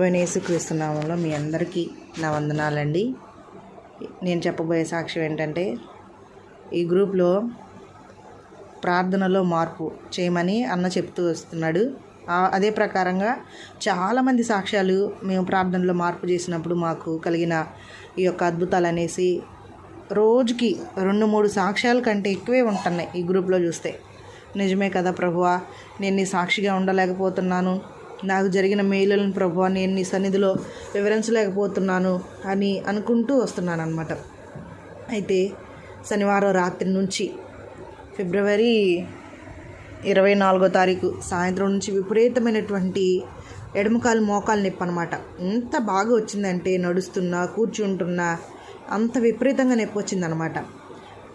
ప్రభు యేసుక్రీస్తునామంలో మీ అందరికీ నా వందనాలండి. నేను చెప్పబోయే సాక్ష్యం ఏంటంటే ఈ గ్రూప్లో ప్రార్థనలో మార్పు చేయమని అన్న చెప్తూ వస్తున్నాడు. అదే ప్రకారంగా చాలామంది సాక్ష్యాలు మేము ప్రార్థనలో మార్పు చేసినప్పుడు మాకు కలిగిన ఈ యొక్క అద్భుతాలు అనేసి రోజుకి రెండు మూడు సాక్ష్యాల కంటే ఎక్కువే ఉంటున్నాయి ఈ గ్రూప్లో చూస్తే. నిజమే కదా ప్రభువా నేను నీ సాక్షిగా ఉండలేకపోతున్నాను. నాకు జరిగిన మేలులను ప్రభువా నేను నీ సన్నిధిలో వివరించలేకపోతున్నాను అని అనుకుంటూ వస్తున్నాను అనమాట అయితే శనివారం రాత్రి నుంచి ఫిబ్రవరి ఇరవై నాలుగో తారీఖు సాయంత్రం నుంచి విపరీతమైనటువంటి ఎడమకాలు మోకాలు నొప్పి అనమాట ఎంత బాగా వచ్చిందంటే నడుస్తున్నా కూర్చుంటున్నా అంత విపరీతంగా నొప్పి వచ్చిందనమాట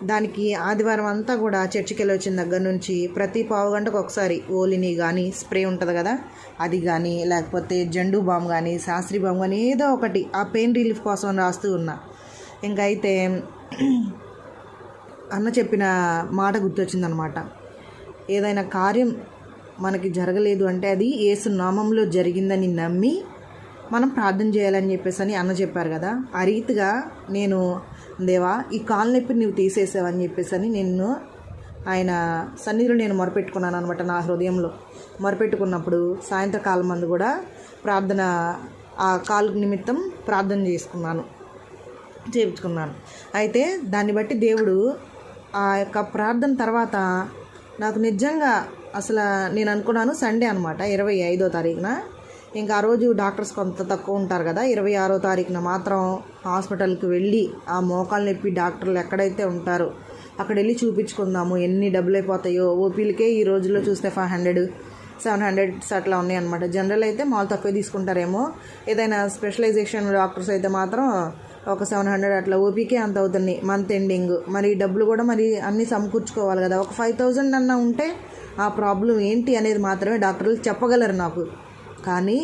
దానికి ఆదివారం అంతా కూడా చర్చికి వెళ్ళి వచ్చిన దగ్గర నుంచి ప్రతి పావు గంటకు ఒకసారి ఓలిని కానీ స్ప్రే ఉంటుంది కదా అది కానీ లేకపోతే జండు బామ్ కానీ శాస్త్రీ బామ్ కానీ ఏదో ఒకటి ఆ పెయిన్ రిలీఫ్ కోసం రాస్తూ ఉన్నా. ఇంకా అయితే అన్న చెప్పిన మాట గుర్తొచ్చిందనమాట. ఏదైనా కార్యం మనకి జరగలేదు అంటే అది ఏసు నామంలో జరిగిందని నమ్మి మనం ప్రార్థన చేయాలని చెప్పేసి అని అన్న చెప్పారు కదా. ఆ రీతిగా నేను దేవా ఈ కాలు నొప్పి నువ్వు తీసేసావని చెప్పేసి అని నిన్ను ఆయన సన్నిధిలో నేను మొరపెట్టుకున్నాను అనమాట నా హృదయంలో. మొరపెట్టుకున్నప్పుడు సాయంత్రకాలం మందు కూడా ప్రార్థన ఆ కాలు నిమిత్తం ప్రార్థన చేసుకున్నాను చేయించుకున్నాను. అయితే దాన్ని బట్టి దేవుడు ఆ యొక్క ప్రార్థన తర్వాత నాకు నిజంగా అసలు నేను అనుకున్నాను సండే అనమాట ఇరవై ఐదో తారీఖున ఇంకా ఆ రోజు డాక్టర్స్ కొంత తక్కువ ఉంటారు కదా. ఇరవై ఆరో తారీఖున మాత్రం హాస్పిటల్కి వెళ్ళి ఆ మోకాలు నొప్పి డాక్టర్లు ఎక్కడైతే ఉంటారో అక్కడ వెళ్ళి చూపించుకుందాము. ఎన్ని డబ్బులు అయిపోతాయో. ఓపీలకే ఈ రోజుల్లో చూస్తే ఫైవ్ హండ్రెడ్ సెవెన్ హండ్రెడ్స్ అట్లా ఉన్నాయి అనమాట జనరల్ అయితే మాల్ తక్కువ తీసుకుంటారేమో. ఏదైనా స్పెషలైజేషన్ డాక్టర్స్ అయితే మాత్రం ఒక సెవెన్ హండ్రెడ్ అట్లా ఓపీకే అంత అవుతుంది మంత్ ఎండింగ్. మరి డబ్బులు కూడా మరి అన్నీ సమకూర్చుకోవాలి కదా. ఒక ఫైవ్ థౌజండ్ అన్న ఉంటే ఆ ప్రాబ్లం ఏంటి అనేది మాత్రమే డాక్టర్లు చెప్పగలరు నాకు. కానీ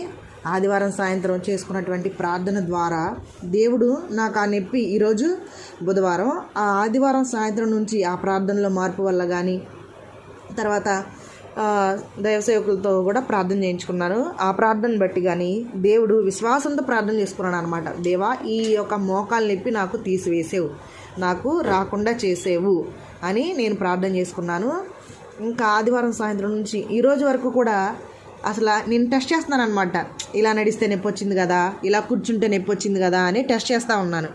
ఆదివారం సాయంత్రం చేసుకున్నటువంటి ప్రార్థన ద్వారా దేవుడు నాకు ఆ నొప్పి ఈరోజు బుధవారం ఆ ఆదివారం సాయంత్రం నుంచి ఆ ప్రార్థనలో మార్పు వల్ల కానీ తర్వాత దైవసేవకులతో దైవ సేవకులతో కూడా ప్రార్థన చేయించుకున్నాను ఆ ప్రార్థన బట్టి కానీ దేవుడు విశ్వాసంతో ప్రార్థన చేసుకున్నాను అనమాట దేవా ఈ యొక్క మోకాలు నొప్పి నాకు తీసివేసేవు నాకు రాకుండా చేసేవు అని నేను ప్రార్థన చేసుకున్నాను. ఇంకా ఆదివారం సాయంత్రం నుంచి ఈరోజు వరకు కూడా అసలు నేను టెస్ట్ చేస్తున్నాను అనమాట ఇలా నడిస్తే నొప్పి వచ్చింది కదా ఇలా కూర్చుంటే నొప్పి వచ్చింది కదా అని టెస్ట్ చేస్తూ ఉన్నాను.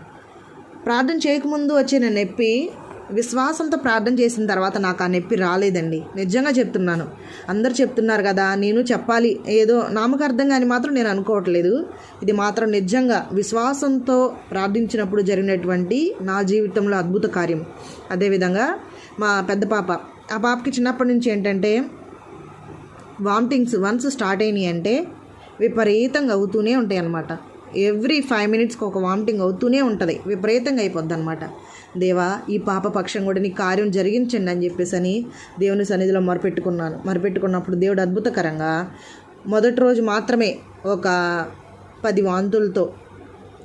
ప్రార్థన చేయకముందు వచ్చిన నొప్పి విశ్వాసంతో ప్రార్థన చేసిన తర్వాత నాకు ఆ నొప్పి రాలేదండి. నిజంగా చెప్తున్నాను. అందరు చెప్తున్నారు కదా నేను చెప్పాలి. ఏదో నామకార్థంగా కానీ మాత్రం నేను అనుకోవట్లేదు. ఇది మాత్రం నిజంగా విశ్వాసంతో ప్రార్థించినప్పుడు జరిగినటువంటి నా జీవితంలో అద్భుత కార్యం. అదేవిధంగా మా పెద్ద పాప ఆ పాపకి చిన్నప్పటి నుంచి ఏంటంటే వామిటింగ్స్ వన్స్ స్టార్ట్ అయినాయి అంటే విపరీతంగా అవుతూనే ఉంటాయి అన్నమాట. ఎవ్రీ ఫైవ్ మినిట్స్కి ఒక వామిటింగ్ అవుతూనే ఉంటుంది. విపరీతంగా అయిపోద్ది అనమాట దేవా ఈ పాప పక్షం కూడా నీ కార్యం జరిగించండి అని చెప్పేసి అని దేవుని సన్నిధిలో మొరపెట్టుకున్నాను. మొరపెట్టుకున్నప్పుడు దేవుడు అద్భుతకరంగా మొదటి రోజు మాత్రమే ఒక పది వాంతులతో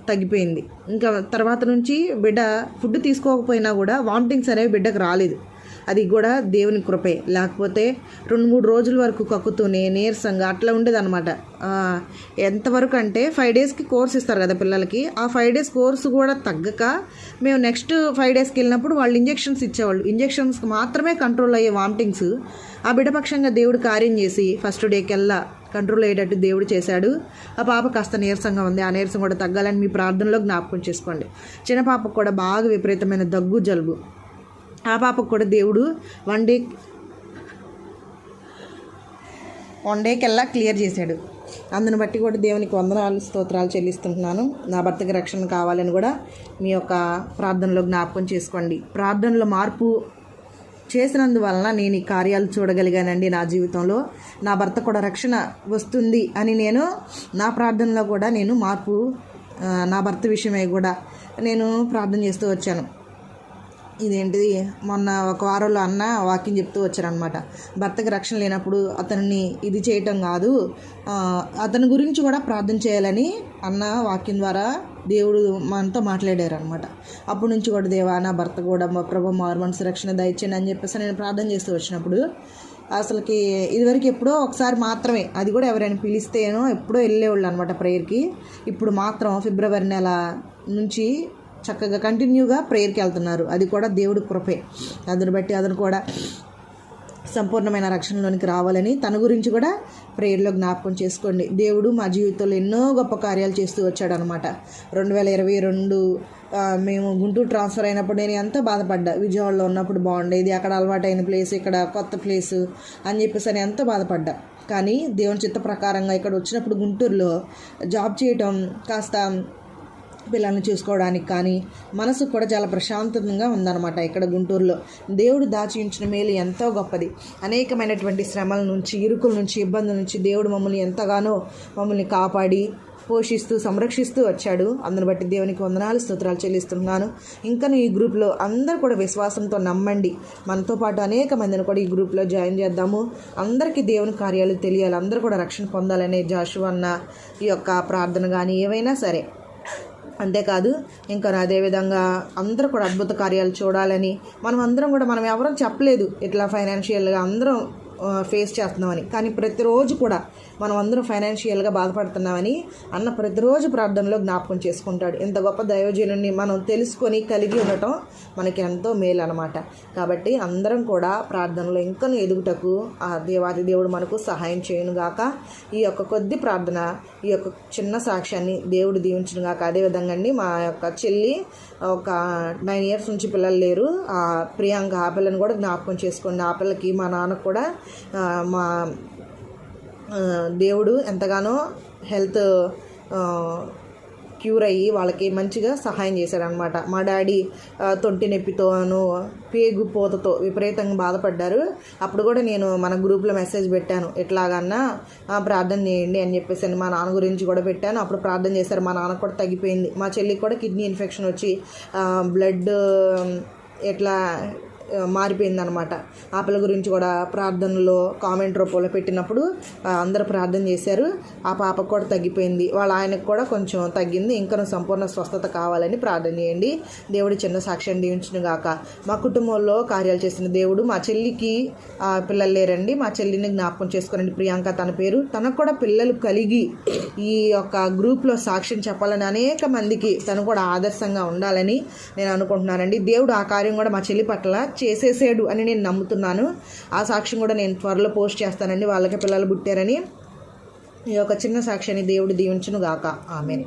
తగ్గిపోయింది. ఇంకా తర్వాత నుంచి బిడ్డ ఫుడ్ తీసుకోకపోయినా కూడా వామిటింగ్స్ అనేవి బిడ్డకు రాలేదు. అది కూడా దేవుని కృపే. లేకపోతే రెండు మూడు రోజుల వరకు కక్కుతూనే నీరసంగా అట్లా ఉండేదన్నమాట. ఎంతవరకు అంటే ఫైవ్ డేస్కి కోర్స్ ఇస్తారు కదా పిల్లలకి. ఆ ఫైవ్ డేస్ కోర్సు కూడా తగ్గక మేము నెక్స్ట్ ఫైవ్ డేస్కి వెళ్ళినప్పుడు వాళ్ళు ఇంజెక్షన్స్ ఇచ్చేవాళ్ళు. ఇంజెక్షన్స్కి మాత్రమే కంట్రోల్ అయ్యే వామిటింగ్స్ ఆ బిడపక్షంగా దేవుడు కార్యం చేసి ఫస్ట్ డేకెల్లా కంట్రోల్ అయ్యేటట్టు దేవుడు చేశాడు. ఆ పాప కాస్త నీరసంగా ఉంది. ఆ నీరసం కూడా తగ్గాలని మీ ప్రార్థనలో జ్ఞాపకం చేసుకోండి. చిన్న పాపకు కూడా బాగా విపరీతమైన దగ్గు జలుబు. ఆ పాపకు కూడా దేవుడు వన్ డే వన్ డేకెల్లా క్లియర్ చేశాడు. అందుని బట్టి కూడా దేవునికి వందనాలు స్తోత్రాలు చెల్లిస్తుంటున్నాను. నా భర్తకి రక్షణ కావాలని కూడా మీ యొక్క ప్రార్థనలో జ్ఞాపకం చేసుకోండి. ప్రార్థనలో మార్పు చేసినందువలన నేను ఈ కార్యాలు చూడగలిగానండి నా జీవితంలో. నా భర్త కూడా రక్షణ వస్తుంది అని నేను నా ప్రార్థనలో కూడా నేను మార్పు నా భర్త విషయమై కూడా నేను ప్రార్థన చేస్తూ వచ్చాను. ఇదేంటిది? మొన్న ఒక వారంలో అన్న వాక్యం చెప్తూ వచ్చారనమాట భర్తకి రక్షణ లేనప్పుడు అతనిని ఇది చేయటం కాదు. అతని గురించి కూడా ప్రార్థన చేయాలని అన్న వాక్యం ద్వారా దేవుడు మనతో మాట్లాడారు అనమాట అప్పటి నుంచి కూడా దేవా నా భర్త కూడా మా ప్రభు మారు మనసు రక్షణ దయచేయండి అని చెప్పేసి నేను ప్రార్థన చేస్తూ వచ్చినప్పుడు అసలుకి ఇదివరకు ఎప్పుడో ఒకసారి మాత్రమే అది కూడా ఎవరైనా పిలిస్తేనో ఎప్పుడో వెళ్ళేవాళ్ళు అనమాట ప్రేయర్కి ఇప్పుడు మాత్రం ఫిబ్రవరి నెల నుంచి చక్కగా కంటిన్యూగా ప్రేయర్కి వెళ్తున్నారు. అది కూడా దేవుడి కృపే. అందుని బట్టి అతను కూడా సంపూర్ణమైన రక్షణలోనికి రావాలని తన గురించి కూడా ప్రేయర్లో జ్ఞాపకం చేసుకోండి. దేవుడు మా జీవితంలో ఎన్నో గొప్ప కార్యాలు చేస్తూ వచ్చాడనమాట రెండు వేల ఇరవై రెండు మేము గుంటూరు ట్రాన్స్ఫర్ అయినప్పుడు నేను ఎంతో బాధపడ్డా. విజయవాడలో ఉన్నప్పుడు బాగుండేది అక్కడ అలవాటైన ప్లేస్ ఇక్కడ కొత్త ప్లేస్ అని చెప్పేసి అని ఎంతో బాధపడ్డా. కానీ దేవుని చిత్త ప్రకారంగా ఇక్కడ వచ్చినప్పుడు గుంటూరులో జాబ్ చేయటం కాస్త పిల్లల్ని చూసుకోవడానికి కానీ మనసు కూడా చాలా ప్రశాంతంగా ఉందన్నమాట ఇక్కడ గుంటూరులో. దేవుడు దాచి ఉంచిన మేలు ఎంతో గొప్పది. అనేకమైనటువంటి శ్రమల నుంచి ఇరుకుల నుంచి ఇబ్బందుల నుంచి దేవుడు మమ్మల్ని ఎంతగానో మమ్మల్ని కాపాడి పోషిస్తూ సంరక్షిస్తూ వచ్చాడు. అందును బట్టి దేవునికి వందనాలు స్తోత్రాలు చెల్లిస్తున్నాను. ఇంకా ఈ గ్రూప్లో అందరూ కూడా విశ్వాసంతో నమ్మండి. మనతో పాటు అనేక మందిని కూడా ఈ గ్రూప్లో జాయిన్ చేద్దాము. అందరికీ దేవుని కార్యాలు తెలియాలి. అందరూ కూడా రక్షణ పొందాలనే జాషు అన్న ఈ యొక్క ప్రార్థన కానీ ఏవైనా సరే. అంతేకాదు ఇంకా అదేవిధంగా అందరూ కూడా అద్భుత కార్యాలు చూడాలని మనం అందరం కూడా మనం ఎవరూ చెప్పలేదు. ఇట్లా ఫైనాన్షియల్గా అందరం ఫేస్ చేస్తున్నామని. కానీ ప్రతిరోజు కూడా మనం అందరం ఫైనాన్షియల్గా బాధపడుతున్నామని అన్న ప్రతిరోజు ప్రార్థనలో జ్ఞాపకం చేసుకుంటాడు. ఇంత గొప్ప దైవజనుని మనం తెలుసుకొని కలిగి ఉండటం మనకి ఎంతో మేలు అనమాట కాబట్టి అందరం కూడా ప్రార్థనలో ఇంకా ఎదుగుటకు ఆ దేవాది దేవుడు మనకు సహాయం చేయనుగాక ఈ యొక్క కొద్ది ప్రార్థన ఈ యొక్క చిన్న సాక్ష్యాన్ని దేవుడు దీవించునుగాక అదేవిధంగా అండి మా యొక్క చెల్లి ఒక నైన్ ఇయర్స్ నుంచి పిల్లలు లేరు. ఆ ప్రియాంక ఆ పిల్లని కూడా జ్ఞాపకం చేసుకోండి. ఆ పిల్లకి మా నాన్నకు కూడా మా దేవుడు ఎంతగానో హెల్త్ క్యూర్ అయ్యి వాళ్ళకి మంచిగా సహాయం చేశారనమాట మా డాడీ తొంటి నొప్పితోను పేగు పోతతో విపరీతంగా బాధపడ్డారు. అప్పుడు కూడా నేను మన గ్రూప్లో మెసేజ్ పెట్టాను. ఎట్లాగన్నా ప్రార్థన చేయండి అని చెప్పేసి మా నాన్న గురించి కూడా పెట్టాను. అప్పుడు ప్రార్థన చేశారు. మా నాన్న కూడా తగ్గిపోయింది. మా చెల్లికి కూడా కిడ్నీ ఇన్ఫెక్షన్ వచ్చి బ్లడ్ ఎట్లా మారిపోయిందనమాట ఆ పిల్ల గురించి కూడా ప్రార్థనలో కామెంట్ రూపంలో పెట్టినప్పుడు అందరూ ప్రార్థన చేశారు. ఆ పాపకు కూడా తగ్గిపోయింది. వాళ్ళ ఆయనకు కూడా కొంచెం తగ్గింది. ఇంకా సంపూర్ణ స్వస్థత కావాలని ప్రార్థన చేయండి. దేవుడు చిన్న సాక్ష్యం దీవించును గాక మా కుటుంబంలో కార్యాలు చేసిన దేవుడు మా చెల్లికి పిల్లలు లేరండి. మా చెల్లిని జ్ఞాపకం చేసుకోనండి. ప్రియాంక తన పేరు. తనకు కూడా పిల్లలు కలిగి ఈ యొక్క గ్రూప్లో సాక్ష్యం చెప్పాలని అనేక మందికి తను కూడా ఆదర్శంగా ఉండాలని నేను అనుకుంటున్నానండి. దేవుడు ఆ కార్యం కూడా మా చెల్లి పట్ల చేసేసాడు అని నేను నమ్ముతున్నాను. ఆ సాక్ష్యం కూడా నేను త్వరలో పోస్ట్ చేస్తానండి. వాళ్ళకి పిల్లలు పుట్టారని. ఈ యొక్క చిన్న సాక్ష్యాన్ని దేవుడు దీవించును గాక ఆమెని.